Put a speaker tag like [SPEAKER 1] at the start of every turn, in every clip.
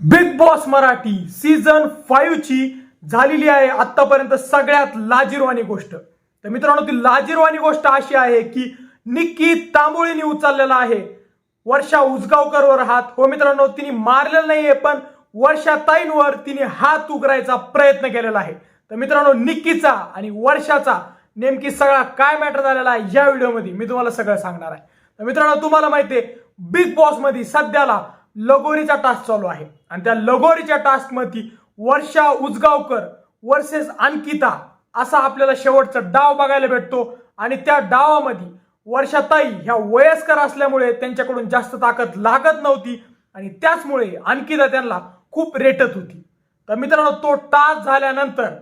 [SPEAKER 1] Bigg Boss Marathi season five ची झालेली आहे आतापर्यंत सगळ्यात लाजीरवाणी गोष्ट. तर मित्रांनो ती लाजीरवाणी गोष्ट अशी आहे की निक्की तांबोळीने उचललेला आहे. वर्षा उजगावकरवर हात. हो मित्रांनो तिने मारलेला नाहीये पण वर्षा ताईंवर तिने हात उघडायचा प्रयत्न केलेला आहे. तर मित्रांनो निक्कीचा आणि वर्षाचा नेमकी सगळा काय मॅटर झालेला आहे या व्हिडिओमध्ये मी तुम्हाला सगळं सांगणार आहे. तर मित्रांनो तुम्हाला माहिती आहे बिग बॉसमध्ये सध्याला लगोरीचा टास्क चालू आहे. आणि त्या लगोरीच्या टास्कमध्ये वर्षा उजगावकर वर्सेस अंकिता असा आपल्याला शेवटचा डाव बघायला भेटतो. आणि त्या डावामध्ये वर्षाताई ह्या वयस्कर असल्यामुळे त्यांच्याकडून जास्त ताकद लागत नव्हती. आणि त्याचमुळे अंकिता त्यांना खूप रेटत होती. तर मित्रांनो तो टास्क झाल्यानंतर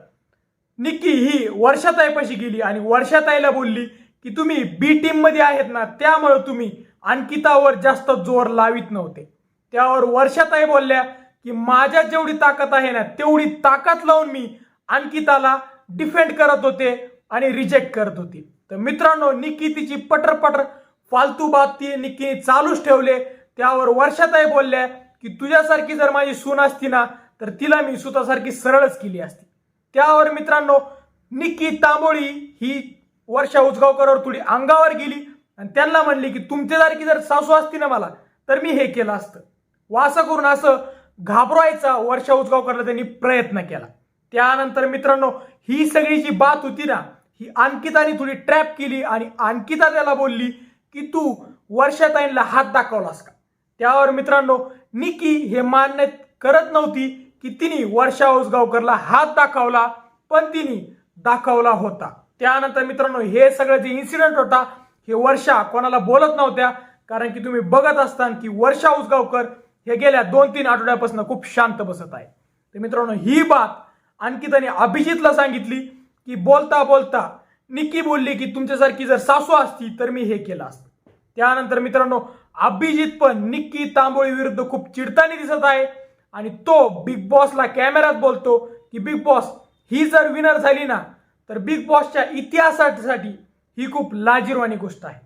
[SPEAKER 1] निक्की ही वर्षाताईपाशी गेली आणि वर्षाताईला बोलली की तुम्ही बी टीममध्ये आहेत ना त्यामुळे तुम्ही अंकितावर जास्त जोर लावित नव्हते. त्यावर वर्षाताई बोलल्या की माझ्यात जेवढी ताकद आहे ना तेवढी ताकद लावून मी अंकिताला डिफेंड करत होते आणि रिजेक्ट करत होते. तर मित्रांनो निकी तिची पटर पटर फालतू बात ती निकीने चालूच ठेवले. त्यावर वर्षाताई बोलल्या की तुझ्यासारखी जर माझी सून असती ना तर तिला मी सुतासारखी सरळच केली असती. त्यावर मित्रांनो निकी तांबोळी ही वर्षा उजगावकरवर थोडी अंगावर गेली आणि त्यांना म्हणली की तुमच्यासारखी जर सासू असती ना मला तर मी हे केलं असतं. व असं करून असं घाबरवायचा वर्षा उजगावकरला त्यांनी प्रयत्न केला. त्यानंतर मित्रांनो ही सगळी जी बात होती ना ही अंकिताने थोडी ट्रॅप केली आणि अंकिता त्याला बोलली की तू वर्षाताईंना हात दाखवलास का? त्यावर मित्रांनो निकी हे मान्य करत नव्हती की तिने वर्षा उसगावकरला हात दाखवला पण तिने दाखवला होता. त्यानंतर मित्रांनो हे सगळं जे इन्सिडेंट होता हे वर्षा कोणाला बोलत नव्हत्या कारण की तुम्ही बघत असताना की वर्षा उसगावकर हे गेल्या दोन तीन आठवड्यापासून खूप शांत बसत आहे. तर मित्रांनो ही बात अंकिताने अभिजितला सांगितली की बोलता बोलता निक्की बोलली की तुमच्यासारखी जर सासू असती तर मी हे केलं असतं. त्यानंतर मित्रांनो अभिजित पण निक्की तांबोळी विरुद्ध खूप चिडताना दिसत आहे आणि तो बिग बॉसला कॅमेऱ्यात बोलतो की बिग बॉस ही जर विनर झाली ना तर बिग बॉसच्या इतिहासासाठी ही खूप लाजीरवाणी गोष्ट आहे.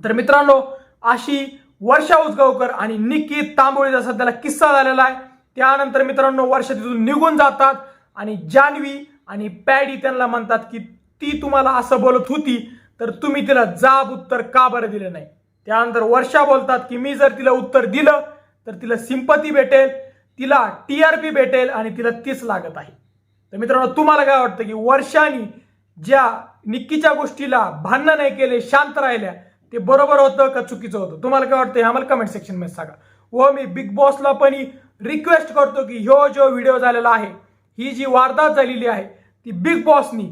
[SPEAKER 1] तर मित्रांनो अशी वर्षा उजगावकर आणि निक्की तांबोळीचा सध्याला किस्सा झालेला आहे. त्यानंतर मित्रांनो वर्षा तिथून निघून जातात आणि जान्हवी आणि पॅडी त्यांना म्हणतात की ती तुम्हाला असं बोलत होती तर तुम्ही तिला जाब उत्तर का बरं दिलं नाही? त्यानंतर वर्षा बोलतात की मी जर तिला उत्तर दिलं तर तिला सिंपती भेटेल तिला टी आर पी भेटेल आणि तिला तीच लागत आहे. तर मित्रांनो तुम्हाला काय वाटतं की वर्षानी ज्या निक्कीच्या गोष्टीला भांडणं नाही केले शांत राहिल्या ते बरोबर होतं का चुकीचं होतं? तुम्हाला काय वाटतं हे आम्हाला कमेंट सेक्शनमध्ये सांगा. व मी बिग बॉसला पण रिक्वेस्ट करतो की ह्यो जो व्हिडिओ झालेला आहे ही जी वारदात झालेली आहे ती बिग बॉसनी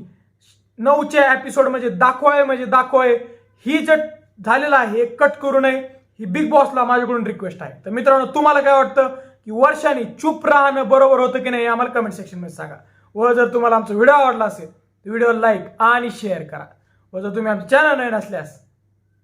[SPEAKER 1] नऊच्या एपिसोड म्हणजे दाखवाय म्हणजे दाखवाय. ही जे झालेलं आहे हे कट करू नये. ही बिग बॉसला माझ्याकडून रिक्वेस्ट आहे. तर मित्रांनो तुम्हाला काय वाटतं की वर्षाने चूप राहणं बरोबर होतं की नाही हे आम्हाला कमेंट सेक्शनमध्ये सांगा. व जर तुम्हाला आमचा व्हिडिओ आवडला असेल तर व्हिडिओ लाईक आणि शेअर करा. व जर तुम्ही आमचं चॅनल नाही नसल्यास